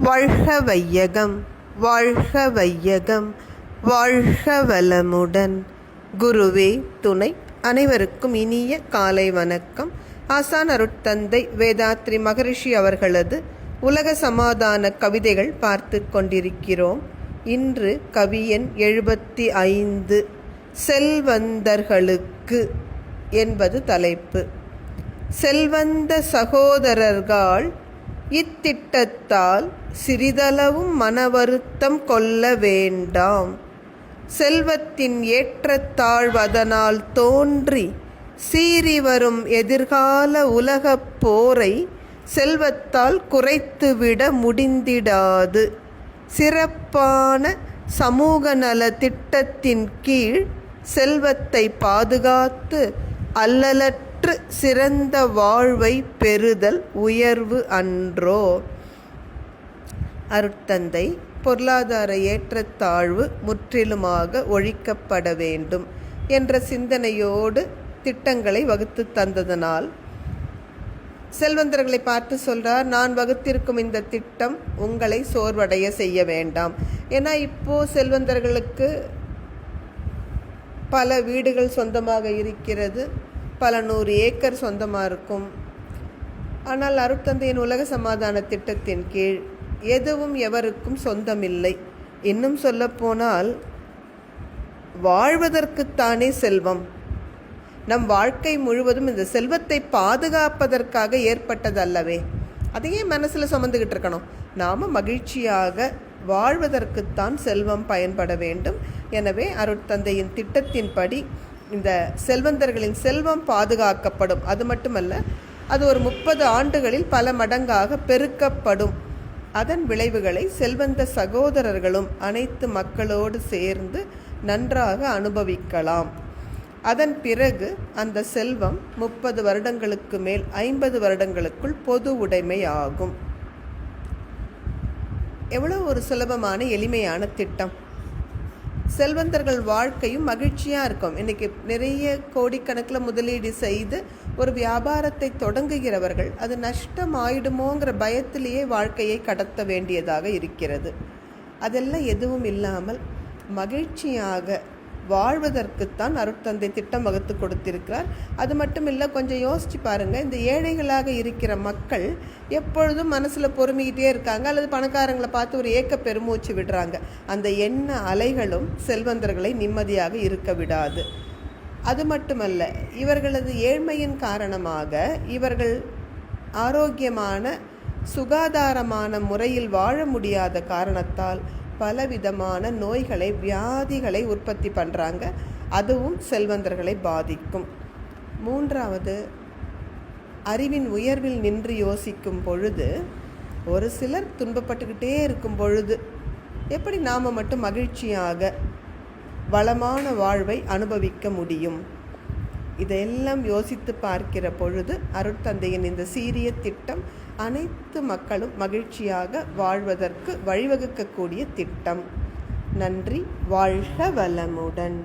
வாழ்க வையகம் வாழ்க வையகம் வாழ்க வளமுடன் குருவே துணை அனைவருக்கும் இனிய காலை வணக்கம். ஆசான் அருட்தந்தை வேதாத்ரி மகரிஷி அவர்களது உலக சமாதான கவிதைகள் பார்த்து கொண்டிருக்கிறோம். இன்று கவியன் எழுபத்தி ஐந்து செல்வந்தர்களுக்கு என்பது தலைப்பு. செல்வந்த சகோதரர்கள் இத்திட்டத்தால் சிறிதளவும் மன வருத்தம் கொள்ள வேண்டாம். செல்வத்தின் ஏற்றத்தாழ்வதனால் தோன்றி சீறி வரும் எதிர்கால உலகப் போரை செல்வத்தால் குறைத்துவிட முடிந்திடாது. சிறப்பான சமூக நல திட்டத்தின் கீழ் செல்வத்தை பாதுகாத்து அல்லலற்ற சிறந்த வாழ்வை பெறுதல் உயர்வு அன்றோ. அருட்தந்தை பொருளாதார ஏற்றத்தாழ்வு முற்றிலுமாக ஒழிக்கப்பட வேண்டும் என்ற சிந்தனையோடு திட்டங்களை வகுத்து தந்ததனால். செல்வந்தர்களை பார்த்து சொல்றார் நான் வகுத்திருக்கும் இந்த திட்டம் உங்களை சோர்வடைய செய்ய வேண்டாம். ஏன்னா இப்போ செல்வந்தர்களுக்கு பல வீடுகள் சொந்தமாக இருக்கிறது. பல நூறு ஏக்கர் சொந்தமாக இருக்கும். ஆனால் அருட்தந்தையின் உலக சமாதான திட்டத்தின் கீழ் எதுவும் எவருக்கும் சொந்தமில்லை. இன்னும் சொல்லப்போனால் வாழ்வதற்குத்தானே செல்வம். நம் வாழ்க்கை முழுவதும் இந்த செல்வத்தை பாதுகாப்பதற்காக ஏற்பட்டது அல்லவே அதையே மனசில் சுமந்துக்கிட்டு இருக்கணும். நாம் மகிழ்ச்சியாக வாழ்வதற்குத்தான் செல்வம் பயன்பட வேண்டும். எனவே அருட்தந்தையின் திட்டத்தின்படி இந்த செல்வந்தர்களின் செல்வம் பாதுகாக்கப்படும். அது மட்டுமல்ல அது ஒரு முப்பது ஆண்டுகளில் பல மடங்காக பெருக்கப்படும். அதன் விளைவுகளை செல்வந்த சகோதரர்களும் அனைத்து மக்களோடு சேர்ந்து நன்றாக அனுபவிக்கலாம். அதன் பிறகு அந்த செல்வம் முப்பது வருடங்களுக்கு மேல் ஐம்பது வருடங்களுக்குள் பொது உடைமை ஆகும். எவ்வளோ ஒரு சுலபமான எளிமையான திட்டம். செல்வந்தர்கள் வாழ்க்கையும் மகிழ்ச்சியாக இருக்கும். இன்றைக்கி நிறைய கோடிக்கணக்கில் முதலீடு செய்து ஒரு வியாபாரத்தை தொடங்குகிறவர்கள் அது நஷ்டம் ஆயிடுமோங்கிற பயத்திலேயே வாழ்க்கையை கடத்த வேண்டியதாக இருக்கிறது. அதெல்லாம் எதுவும் இல்லாமல் மகிழ்ச்சியாக வாழ்வதற்குத்தான் அருட்தந்தை திட்டம் வகுத்து கொடுத்திருக்கிறார். அது மட்டும் இல்லை கொஞ்சம் யோசிச்சு பாருங்கள் இந்த ஏழைகளாக இருக்கிற மக்கள் எப்பொழுதும் மனசில் பொறுமிக்கிட்டே இருக்காங்க அல்லது பணக்காரங்களை பார்த்து ஒரு ஏக்க பெருமூச்சு விடுறாங்க. அந்த எண்ண அலைகளும் செல்வந்தர்களை நிம்மதியாக இருக்க விடாது. அது மட்டுமல்ல இவர்களது ஏழ்மையின் காரணமாக இவர்கள் ஆரோக்கியமான சுகாதாரமான முறையில் வாழ முடியாத காரணத்தால் பலவிதமான நோய்களை வியாதிகளை உற்பத்தி பண்ணுறாங்க அதுவும் செல்வந்தர்களை பாதிக்கும். மூன்றாவது அறிவின் உயர்வில் நின்று யோசிக்கும் பொழுது ஒரு சிலர் துன்பப்பட்டுக்கிட்டே இருக்கும் பொழுது எப்படி நாம் மட்டும் மகிழ்ச்சியாக வளமான வாழ்வை அனுபவிக்க முடியும்? இதையெல்லாம் யோசித்து பார்க்கிற பொழுது அருட்தந்தையின் இந்த சீரிய திட்டம் அனைத்து மக்களும் மகிழ்ச்சியாக வாழ்வதற்கு வழிவகுக்கக்கூடிய திட்டம். நன்றி வாழ்க வளமுடன்.